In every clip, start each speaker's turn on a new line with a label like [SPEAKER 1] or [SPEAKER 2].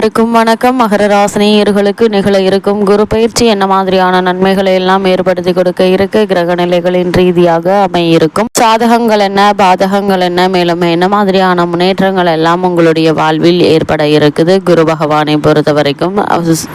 [SPEAKER 1] அனைவருக்கும் வணக்கம். மகர ராசினியர்களுக்கு நிகழ இருக்கும் குரு பயிற்சி என்ன மாதிரியான நன்மைகளை எல்லாம் ஏற்படுத்தி கொடுக்க இருக்க? கிரக நிலைகளின் ரீதியாக அமையிருக்கும். சாதகங்கள் என்ன? பாதகங்கள் என்ன? மேலும் என்ன மாதிரியான முன்னேற்றங்கள் எல்லாம் உங்களுடைய வாழ்வில் ஏற்பட இருக்குது? குரு பகவானை பொறுத்த வரைக்கும்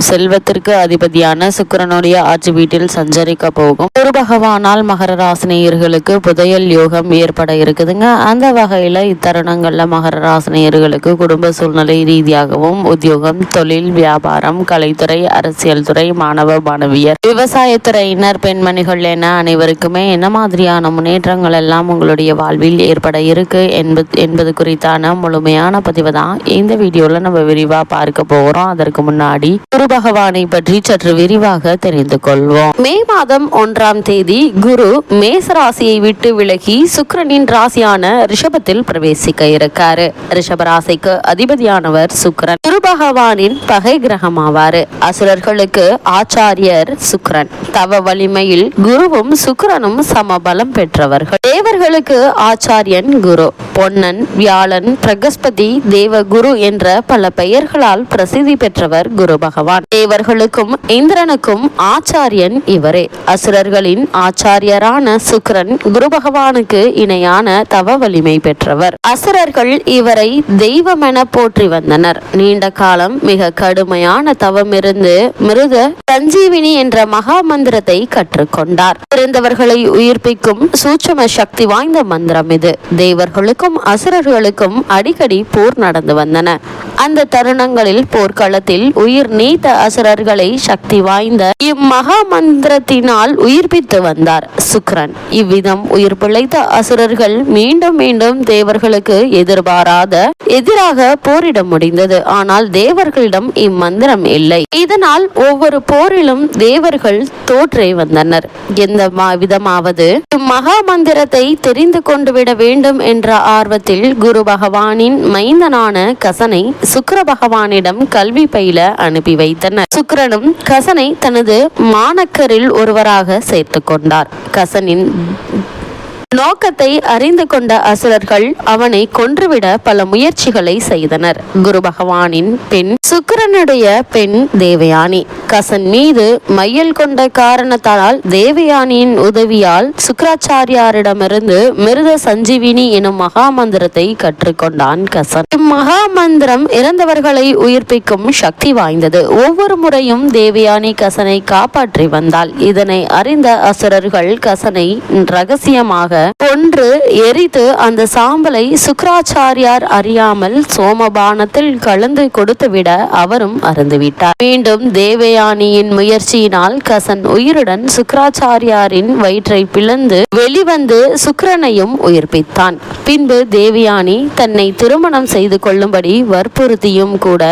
[SPEAKER 1] செல்வத்திற்கு அதிபதியான சுக்கிரனுடைய ஆட்சி வீட்டில் சஞ்சரிக்க போகும். குரு பகவானால் மகர ராசினியர்களுக்கு புதையல் யோகம் ஏற்பட இருக்குதுங்க. அந்த வகையில இத்தருணங்கள்ல மகர ராசினியர்களுக்கு குடும்ப சூழ்நிலை ரீதியாகவும் உத்தியோகம் தொழில் வியாபாரம் கலைத்துறை அரசியல் துறை மாணவ மாணவியர் விவசாயத்துறையினர் பெண்மணிகள் என அனைவருக்குமே என்ன மாதிரியான முன்னேற்றங்கள் எல்லாம் உங்களுடைய வாழ்வில் ஏற்பட இருக்கு என்பது என்பது குறித்தான முழுமையான பதிவு தான் இந்த வீடியோல நம்ம விரிவா பார்க்க போகிறோம் அதற்கு முன்னாடி குரு பகவானை பற்றி சற்று விரிவாக தெரிந்து கொள்வோம். மே மாதம் ஒன்றாம் தேதி குரு மேச ராசியை விட்டு விலகி சுக்கரனின் ராசியான ரிஷபத்தில் பிரவேசிக்க இருக்காரு. ரிஷப ராசிக்கு அதிபதியானவர் சுக்கரன். குரு பகவான் பகவானின் பகை கிரகமாவாரு. அசுரர்களுக்கு ஆச்சாரியர் சுக்கிரன் தவ வலிமையில் குருவும் சுக்ரனும் சமபலம் பெற்றவர்கள். தேவர்களுக்கு ஆச்சாரியன் குரு. பொன்னன் வியாழன் பிரகஸ்பதி தேவகுரு என்ற பல பெயர்களால் பிரசித்தி பெற்றவர் குரு பகவான். தேவர்களுக்கும் இந்திரனுக்கும் ஆச்சாரியன் இவரே. அசுரர்களின் ஆச்சாரியரான சுக்கிரன் குரு பகவானுக்கு இணையான தவ வலிமை பெற்றவர். அசுரர்கள் இவரை தெய்வமென போற்றி வந்தனர். நீண்ட காலம் மிக கடுமையான தவமிருந்து மிருத சஞ்சீவினி என்ற மகா மந்திரத்தை கற்றுக்கொண்டார். பிறந்தவர்களை உயிர்ப்பிக்கும் சூட்சம சக்தி வாய்ந்த மந்திரம் இது. தேவர்களுக்கும் அவர்களுக்கும் அசுரர்களுக்கும் அடிக்கடி போர் நடந்து வந்தன. அந்த தருணங்களில் போர்க்களத்தில் உயிர் நீத்த அசுரர்களை சக்தி வாய்ந்த இம்மகா மந்திரத்தினால் உயிர்ப்பித்து வந்தார் சுக்ரன். இவ்விதம் உயிர் பிழைத்த அசுரர்கள் மீண்டும் மீண்டும் தேவர்களுக்கு எதிர்பாராத எதிராக போரிட முடிந்தது. ஆனால் தேவர்களிடம் இம்மந்திரம் இல்லை. இதனால் ஒவ்வொரு போரிலும் தேவர்கள் தோற்றே வந்தனர். எந்த விதமாவது இம்மகா மந்திரத்தை தெரிந்து கொண்டு விட வேண்டும் என்ற ஆர்வத்தில் குரு பகவானின் மைந்தனான கசனை சுக்கர பகவானிடம் கல்வி பயில அனுப்பி வைத்தனர். சுக்கரனும் கசனை தனது மாணக்கரில் ஒருவராக சேர்த்து கொண்டார். கசனின் நோக்கத்தை அறிந்து கொண்ட அசுரர்கள் அவனை கொன்றுவிட பல முயற்சிகளை செய்தனர். குரு பகவானின் பெண் சுக்கிரனுடைய பெண் தேவயானி. கசன் மீது மையல் கொண்ட காரணத்தால் தேவயானியின் உதவியால் சுக்கராச்சாரியாரிடமிருந்து மிருத சஞ்சீவினி எனும் மகா மந்திரத்தை கற்றுக்கொண்டான் கசன். இம்மகா மந்திரம் இறந்தவர்களை உயிர்ப்பிக்கும் சக்தி வாய்ந்தது. ஒவ்வொரு முறையும் தேவயானி கசனை காப்பாற்றி வந்தாள். இதனை அறிந்த அசுரர்கள் கசனை ரகசியமாக கொன்று எரித்து அந்த சாம்பலை சுக்கராச்சாரியார் அறியாமல் சோமபானத்தில் கலந்து கொடுத்துவிட அவரும் அருந்துவிட்டார் மீண்டும் தேவயானியின் முயற்சியினால் கசன் உயிருடன் சுக்கராச்சாரியாரின் வயிற்றை பிளந்து வெளிவந்து சுக்கரனையும் உயிர்ப்பித்தான். பின்பு தேவயானி தன்னை திருமணம் செய்து கொள்ளும்படி வற்புறுத்தியும் கூட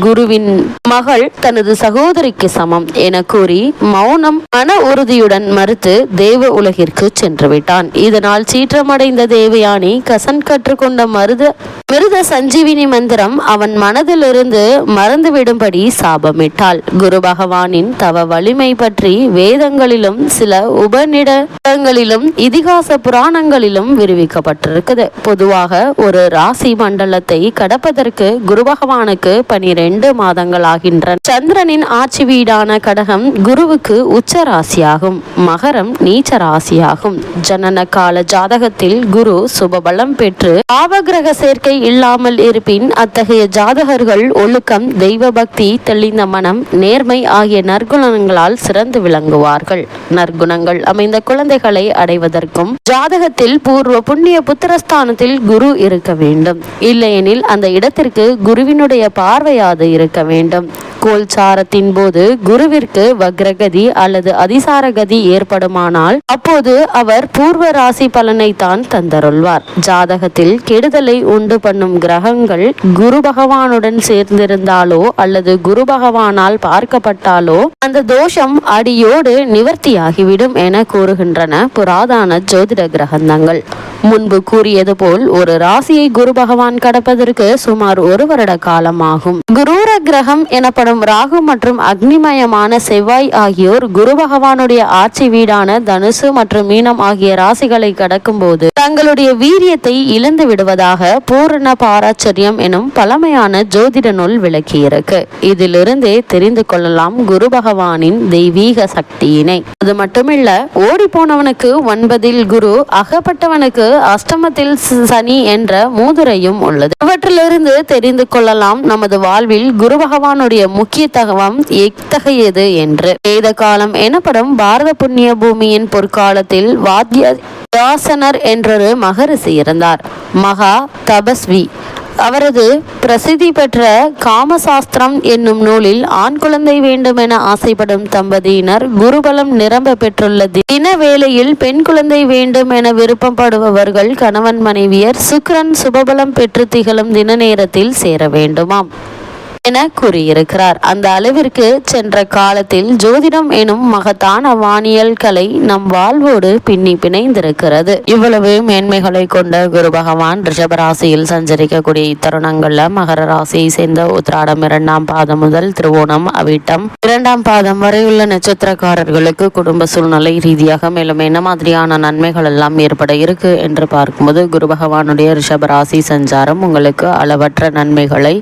[SPEAKER 1] குருவின் மகள் தனது சகோதரிக்கு சமம் என கூறி மௌனம் மன உறுதியுடன் மறுத்து தேவ உலகிற்கு சென்று விட்டான் இதனால் சீற்றமடைந்த தேவயானி கசன் கற்றுக்கொண்ட மருத மிருத சஞ்சீவினி மந்திரம் அவன் மனதிலிருந்து மறந்துவிடும்படி சாபமிட்டாள். குரு பகவானின் தவ வலிமை பற்றி வேதங்களிலும் சில உபநிடங்களிலும் இதிகாச புராணங்களிலும் விரிவிக்கப்பட்டிருக்குது. பொதுவாக ஒரு ராசி மண்டலத்தை கடப்பதற்கு குரு பகவானுக்கு பனிரெண்டு மாதங்கள் ஆகின்றன. சந்திரனின் ஆட்சி வீடான கடகம் குருவுக்கு உச்ச ராசியாகும் மகரம் நீச்ச ராசியாகும் ஜனன கால ஜாதகத்தில் குரு சுபபலம் பெற்று பாவகிரக சேர்க்கை இல்லாமல் இருப்பின் அத்தகைய ஜாதகர்கள் ஒழுக்கம் தெய்வ பக்தி தெளிந்த மனம் நேர்மை ஆகிய நற்குணங்களால் சிறந்து விளங்குவார்கள். நற்குணங்கள் அமைந்த குழந்தைகளை அடைவதற்கும் ஜாதகத்தில் பூர்வ புண்ணிய புத்திரஸ்தானத்தில் குரு இருக்க வேண்டும். இல்லையெனில் அந்த இடத்திற்கு குருவினுடைய பார்வையாது இருக்க வேண்டும். கோல்சாரத்தின் போது குருவிற்கு வக்ரகதி அல்லது அதிசார கதி ஏற்படுமானால் அப்போது அவர் பூர்வ ராசி பலனை தான் தந்தருள்வார். ஜாதகத்தில் கெடுதலை உண்டு பண்ணும் கிரகங்கள் குரு பகவானுடன் சேர்ந்திருந்தாலோ அல்லது குரு பகவானால் பார்க்கப்பட்டாலோ அந்த தோஷம் அடியோடு நிவர்த்தியாகிவிடும் என கூறுகின்றன புராதான ஜோதிட கிரகந்தங்கள் முன்பு கூறியது போல் ஒரு ராசியை குரு பகவான் கடப்பதற்கு சுமார் ஒரு வருட காலம் ஆகும் குரூர கிரகம் எனப்படும் எனப்படும் ராகு மற்றும் அக்னிமயமான செவ்வாய் ஆகியோர் குரு பகவானுடைய ஆட்சி வீடான தனுசு மற்றும் மீனம் ஆகிய ராசிகளை கடக்கும் போது தங்களுடைய வீரியத்தை இழந்து விடுவதாக பூரண பாராச்சரியம் எனும் பழமையான ஜோதிட நூல் விளக்கியிருக்கு. இதிலிருந்தே தெரிந்து கொள்ளலாம் குரு பகவானின் தெய்வீக சக்தியினை. அது மட்டுமில்ல ஓடி போனவனுக்கு ஒன்பதில் குரு அகப்பட்டவனுக்கு அஷ்டமத்தில் சனி என்ற மூதுரையும் உள்ளது. இவற்றிலிருந்து தெரிந்து கொள்ளலாம் நமது வாழ்வில் குரு பகவானுடைய முக்கியத்துவம் எத்தகையது என்று. வேத காலம் எனப்படும் பாரத புண்ணிய பூமியின் பொற்காலத்தில் வாத்திய தாசனர் என்றொரு மகரிஷி இருந்தார் மகா தபஸ்வி. அவரது பிரசித்தி பெற்ற காமசாஸ்திரம் என்னும் நூலில் ஆண் குழந்தை வேண்டும் என ஆசைப்படும் தம்பதியினர் குருபலம் நிரம்ப பெற்றுள்ள தின வேளையில் பெண் குழந்தை வேண்டும் என விருப்பப்படுபவர்கள் கணவன் மனைவியர் சுக்ரன் சுபபலம் பெற்று திகழும் தின நேரத்தில் சேர வேண்டுமாம். என கூறியிருக்கிறார். அந்த அளவிற்கு சென்ற காலத்தில் ஜோதிடம் எனும் மகத்தான வானியல் கலை நம் வாழ்வோடு பின்னி பிணைந்திருக்கிறது. இவ்வளவு மேன்மைகளை கொண்ட குரு பகவான் ரிஷபராசியில் சஞ்சரிக்கக்கூடிய இத்தருணங்கள்ல மகர ராசியை சேர்ந்த உத்ராடம் இரண்டாம் பாதம் முதல் திருவோணம் அவிட்டம். இரண்டாம் பாதம் வரை உள்ள நட்சத்திரக்காரர்களுக்கு குடும்ப சூழ்நிலை ரீதியாக மேலும் என்ன மாதிரியான நன்மைகள் எல்லாம் ஏற்பட இருக்கு என்று பார்க்கும்போது குரு பகவானுடைய ரிஷபராசி சஞ்சாரம் உங்களுக்கு அளவற்ற நன்மைகளை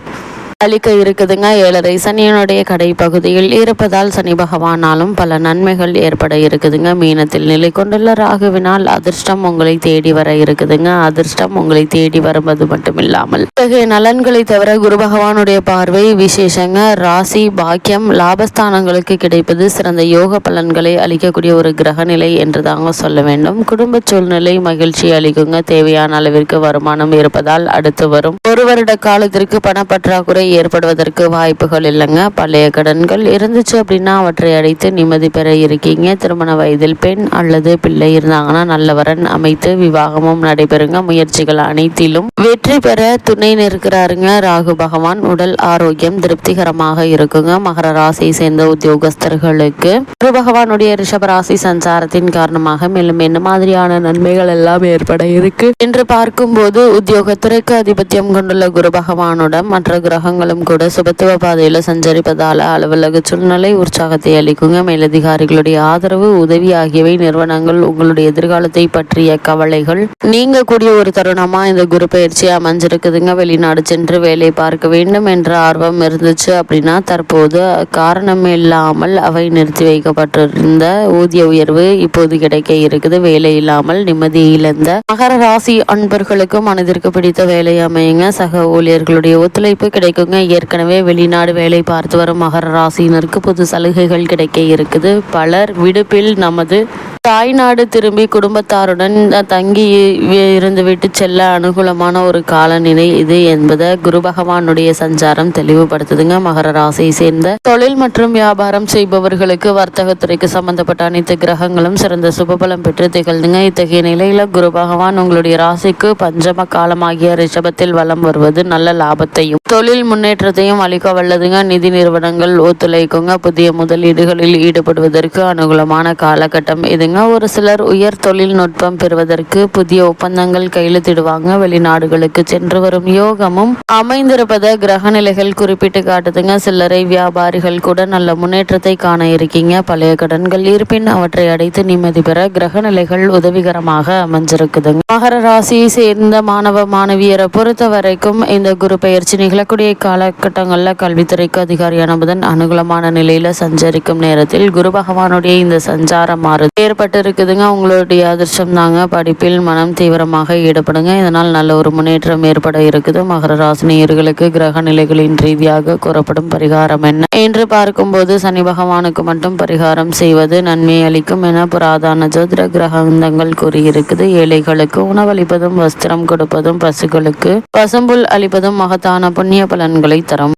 [SPEAKER 1] அளிக்க இருக்குதுங்க. ஏழரை சனியனுடைய கடை பகுதியில் இருப்பதால் சனி பகவானாலும் பல நன்மைகள் ஏற்பட இருக்குதுங்க. மீனத்தில் நிலை கொண்டுள்ள ராகுவினால் அதிர்ஷ்டம் உங்களை தேடி வர இருக்குதுங்க. அதிர்ஷ்டம் உங்களை தேடி வருவது மட்டும் இல்லாமல் இத்தகைய நலன்களை தவிர குரு பகவானுடைய பார்வை விசேஷங்க. ராசி பாக்கியம் லாபஸ்தானங்களுக்கு கிடைப்பது சிறந்த யோக பலன்களை அளிக்கக்கூடிய ஒரு கிரக நிலை என்று தாங்க சொல்ல வேண்டும். குடும்ப சூழ்நிலை மகிழ்ச்சி அளிக்குங்க. தேவையான அளவிற்கு வருமானம் இருப்பதால் அடுத்து வரும் ஒரு வருட காலத்திற்கு பணப்பற்றாக்குறை ஏற்படுவதற்கு வாய்ப்புகள் இல்லைங்க. பழைய கடன்கள் இருந்துச்சு அப்படின்னா அவற்றை அடைத்து நிம்மதி பெற இருக்கீங்க. திருமண வயதில் பெண் அல்லது பிள்ளை இருந்தாங்கன்னா நல்லவரன் அமைத்து விவாகமும் நடைபெறுங்க. முயற்சிகள் அனைத்திலும் வெற்றி பெற துணை நிற்கிறாருங்க. ராகு பகவான் உடல் ஆரோக்கியம் திருப்திகரமாக இருக்குங்க. மகர ராசியை சேர்ந்த உத்தியோகஸ்தர்களுக்கு குரு பகவானுடைய ரிஷபராசி சஞ்சாரத்தின் காரணமாக மேலும் என்ன மாதிரியான நன்மைகள் எல்லாம் ஏற்பட இருக்கு? என்று பார்க்கும்போது உத்தியோகத்துறைக்கு அதிபத்தியம் கொண்டுள்ள குரு பகவானுடன் மற்ற கிரகங்கள் கிரகங்களும் கூட சுபத்துவ பாதையில் சஞ்சரிப்பதால் அலுவலக சூழ்நிலை உற்சாகத்தை அளிக்குங்க. மேலதிகாரிகளுடைய ஆதரவு உதவி ஆகியவை நிறுவனங்கள் உங்களுடைய எதிர்காலத்தை பற்றிய கவலைகள். நீங்கக்கூடிய ஒரு தருணமா இந்த குரு பயிற்சி அமைஞ்சிருக்குதுங்க. வெளிநாடு சென்று வேலை பார்க்க வேண்டும் என்ற ஆர்வம் இருந்துச்சு அப்படின்னா தற்போது காரணம் இல்லாமல் அவை நிறுத்தி வைக்கப்பட்டிருந்த ஊதிய உயர்வு இப்போது கிடைக்க இருக்குது. வேலை இல்லாமல் நிம்மதி இழந்த மகர ராசி அன்பர்களுக்கு மனதிற்கு பிடித்த வேலை அமையுங்க. சக ஊழியர்களுடைய ஒத்துழைப்பு கிடைக்கும் இருக்குங்க ஏற்கனவே வெளிநாடு வேலை பார்த்து வரும் மகர ராசியினருக்கு புது சலுகைகள் கிடைக்க இருக்குது. பலர் விடுப்பில் நமது தாய்நாடு திரும்பி குடும்பத்தாருடன் தங்கி இருந்துவிட்டு செல்ல அனுகூலமான ஒரு காலநிலை இது என்பதை குரு பகவானுடைய சஞ்சாரம் தெளிவுபடுத்துதுங்க. மகர ராசியை சேர்ந்த தொழில் மற்றும் வியாபாரம் செய்பவர்களுக்கு வர்த்தகத்துறைக்கு சம்பந்தப்பட்ட அனைத்து கிரகங்களும் சிறந்த சுபபலம் பெற்று திகழ்ந்துங்க. இத்தகைய நிலையில குரு பகவான் உங்களுடைய ராசிக்கு பஞ்சம காலமாகிய ரிஷபத்தில் வலம் வருவது நல்ல லாபத்தையும் தொழில் முன்னேற்றத்தையும் அளிக்க வல்லதுங்க. நிதி நிறுவனங்கள் ஒத்துழைக்குங்க. புதிய முதலீடுகளில் ஈடுபடுவதற்கு அனுகூலமான காலகட்டம் இதுங்க. ஒரு சிலர் உயர் தொழில்நுட்பம் பெறுவதற்கு புதிய ஒப்பந்தங்கள் கையெழுத்திடுவாங்க. வெளிநாடுகளுக்கு சென்று வரும் யோகமும் அமைந்திருப்பதை கிரக நிலைகள் குறிப்பிட்டு காட்டுதுங்க. சில்லறை வியாபாரிகள் கூட நல்ல முன்னேற்றத்தை காண இருக்கீங்க. பழைய கடன்கள் இருப்பின் அவற்றை அடைத்து நிம்மதி பெற கிரக நிலைகள் உதவிகரமாக அமைஞ்சிருக்குதுங்க. மகர ராசியை சேர்ந்த மாணவ மாணவியரை பொறுத்த வரைக்கும் இந்த குரு பயிற்சி நிகழக்கூடிய காலகட்டங்களில் கல்வித்துறைக்கு அதிகாரியான புதன் அனுகூலமான நிலையில சஞ்சரிக்கும் நேரத்தில் குரு பகவானுடைய இந்த சஞ்சாரம் மாறுது. ஏற்பட்டு இருக்குதுங்க உங்களுடைய அதிர்ஷ்டம் தாங்க. படிப்பில் மனம் தீவிரமாக ஈடுபடுங்க. இதனால் நல்ல ஒரு முன்னேற்றம் ஏற்பட இருக்குது. மகர ராசினியர்களுக்கு கிரக நிலைகளின் ரீதியாக கூறப்படும் பரிகாரம் என்ன? என்று பார்க்கும்போது சனி பகவானுக்கு மட்டும் பரிகாரம் செய்வது நன்மை அளிக்கும் என புராதான ஜோதிட கிரகந்தங்கள் கூறியிருக்குது. ஏழைகளுக்கு உணவளிப்பதும் வஸ்திரம் கொடுப்பதும் பசுக்களுக்கு பசும்புல் அளிப்பதும் மகத்தான புண்ணிய பலன்களை தரும்.